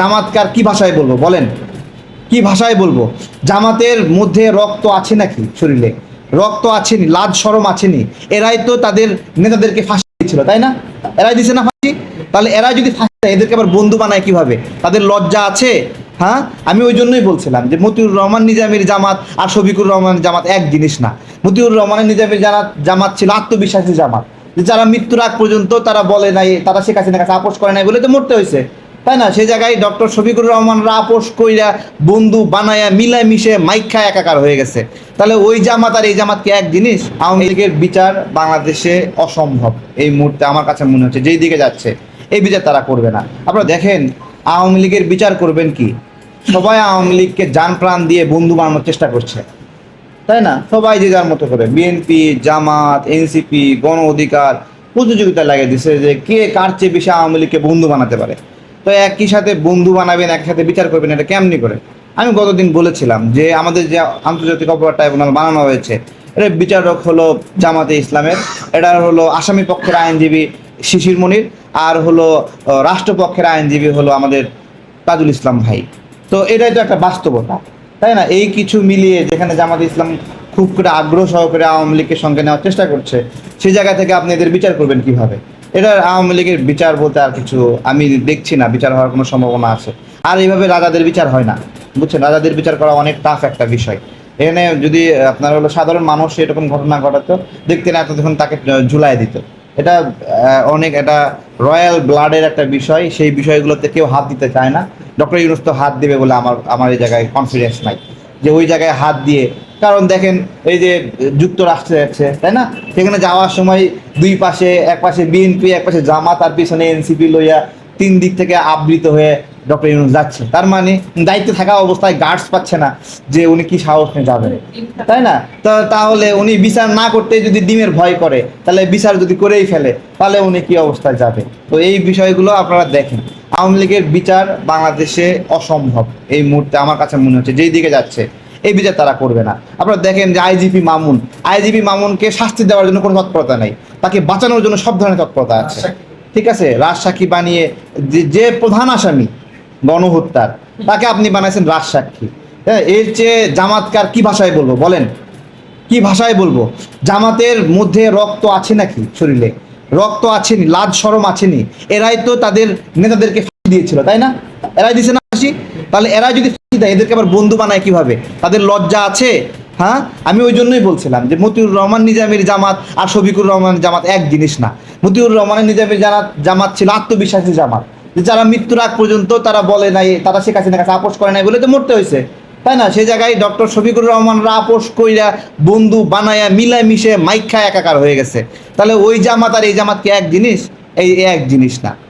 জামাতকার কি ভাষায় বলব? বলেন। কি ভাষায় বলব? জামাতের মধ্যে রক্ত আছে নাকি শরীরে? রক্ত আছেনি, লাজ সরম আছেনি। এরাই তো তাদের নেতাদেরকে ফাঁসি দিয়েছিল, তাই না? এরাই দিছে না ফাঁসি? তাহলে এরা যদি ফাঁসি দেয়, এদেরকে আবার বন্ধু বানায় কীভাবে? তাদের লজ্জা আছে? হ্যাঁ? আমি ওই জন্যই বলছিলাম যে মতিউর রহমান, নিজামের জামাত আর শফিকুর রহমানের জামাত এক জিনিস না। মতিউর রহমানের, নিজামের জামাত জামাত ছিল, আত্মবিশ্বাসী জামাত। যে যারা মৃত্যুর আগ পর্যন্ত তারা বলে নাই, তারা শেখ হাসিনার কাছে আপোষ করে নাই বলে তো মরতে হয়েছে। তাই না? সেই জায়গায় ডক্টর শফিকুর রহমানরা আপোষ কইরা বন্ধু বানায়া মিলায় মিশে মাইক্ষা একাকার হয়ে গেছে। তাহলে ওই জামাত আর এই জামাত কি এক জিনিস? আওয়ামী লীগের বিচার বাংলাদেশে অসম্ভব। এই মুহূর্তে আমার কাছে মনে হচ্ছে যেই দিকে যাচ্ছে, এই বিচার তারা করবে না। আপনারা দেখেন, আওয়ামী লীগের বিচার করবেন কি? সবাই আওয়ামী লীগকে যান প্রাণ দিয়ে বন্ধু বানানোর চেষ্টা করছে। তাই না? সবাই যে যার মতো করে। বিএনপি জামাত এনসিপি গণ অধিকার প্রতিযোগিতা লাগিয়ে দিছে যে কে কার চেয়ে বেশি আওয়ামী লীগকে বন্ধু বানাতে পারে। তো একই সাথে বন্ধু বানাবেন, একই সাথে বিচার করবেন, এটা কেমনি করে? আমি গতদিন বলেছিলাম যে আমাদের যে আন্তর্জাতিক অপরাধ ট্রাইব্যুনাল বানানো হয়েছে, এটা বিচারক হলো জামাতে ইসলামের, এটা হলো আসামি পক্ষের আইনজীবী শিশির মনির, আর হলো রাষ্ট্রপক্ষের আইনজীবী হলো আমাদের তাজুল ইসলাম ভাই। তো এটাই তো একটা বাস্তবতা, তাই না? এই কিছু মিলিয়ে যেখানে জামাত ইসলাম খুব করে আগ্রহ সহকারে আওয়ামী লীগের সঙ্গে নেওয়ার চেষ্টা করছে সেই জায়গা থেকে আপনি এদের বিচার করবেন কীভাবে? এটা আওয়ামী লীগের বিচার বলতে আর কিছু আমি দেখছি না, বিচার হওয়ার কোনো সম্ভাবনা আছে। আর এইভাবে রাজাদের বিচার হয় না, বুঝছেন? রাজাদের বিচার করা অনেক টাফ একটা বিষয়। এখানে যদি আপনার হলো সাধারণ মানুষ এরকম ঘটনা ঘটাতো, দেখতেন এতক্ষণ তাকে ঝুলাই দিত। এটা অনেক এটা রয়্যাল ব্লাডের একটা বিষয়, সেই বিষয়গুলোতে কেউ হাত দিতে চায় না। ডক্টর ইউনুস তো হাত দেবে বলে আমার আমার এই জায়গায় কনফিডেন্স নাই। যে ওই জায়গায় হাত দিয়ে কারণ দেখেন, এই যে যুক্তরাষ্ট্রে যাচ্ছে তাই না? সেখানে যাওয়ার সময় দুই পাশে, এক পাশে বিএনপি এক পাশে জামাত আর পিছনে এনসিপি লইয়া তিন দিক থেকে আবৃত হয়ে ডক্টর ইউনুস যাচ্ছে। তার মানে দায়িত্বে থাকা অবস্থায় গার্ডস পাচ্ছে না যে উনি কি সাহস নিয়ে যাবে তাই না? তাহলে উনি বিচার না করতে যদি ডিমের ভয় করে, তাহলে বিচার যদি করেই ফেলে, তাহলে উনি কি অবস্থায় যাবে? তো এই বিষয়গুলো আপনারা দেখেন। আওয়ামী লীগের বিচার বাংলাদেশে অসম্ভব। এই মুহূর্তে আমার কাছে মনে হচ্ছে যেই দিকে যাচ্ছে এই বিচার তারা করবে না। আপনারা দেখেন যে আইজিপি মামুন, আইজিপি মামুনকে শাস্তি দেওয়ার জন্য কোনো তৎপরতা নেই। তাকে বাঁচানোর জন্য সব ধরনের তৎপরতা আছে। ঠিক আছে? রাজসাক্ষী বানিয়ে যে- প্রধান আসামি, গণহত্যার, তাকে আপনি বানাইছেন রাজসাক্ষী। হ্যাঁ এর চেয়ে জামাতকার কি ভাষায় বলব? বলেন। কি ভাষায় বলব? জামাতের মধ্যে রক্ত আছে নাকি শরীরে? রক্ত আছেনি, লাজ, সরম আছেনি। এরাই তো তাদের নেতাদেরকে ফাঁসি দিয়েছিল, তাই না? এরাই দিছে না ফাঁসি? তাহলে এরাই যদি দেয় এদেরকে আবার বন্ধু বানায় কীভাবে? তাদের লজ্জা আছে? হ্যাঁ? আমি ওই জন্যই বলছিলাম যে মতিউর রহমান, নিজামের জামাত আর শফিকুর রহমান জামাত এক জিনিস না। মতিউর রহমানের, নিজামের জামাত জামাত ছিল আত্মবিশ্বাসী জামাত। যারা মৃত্যুর আগ পর্যন্ত তারা বলে নাই, তারা শেখ হাসিনার কাছে আপোষ করে নাই বলে তো মরতে হয়েছে। তাই না? সে জায়গায় ডক্টর শফিকুর রহমানরা আপোষ কইরা বন্ধু বানায়া মিলায় মিশে মাইক্ষা একাকার হয়ে গেছে। তাহলে ওই জামাত আর এই জামাত কি এক জিনিস? এই এক জিনিস না।